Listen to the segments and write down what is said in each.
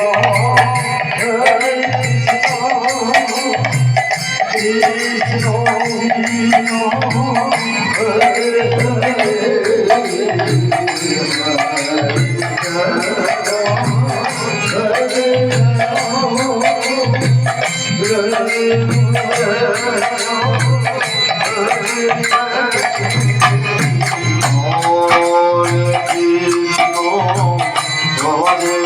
Hare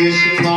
Krishna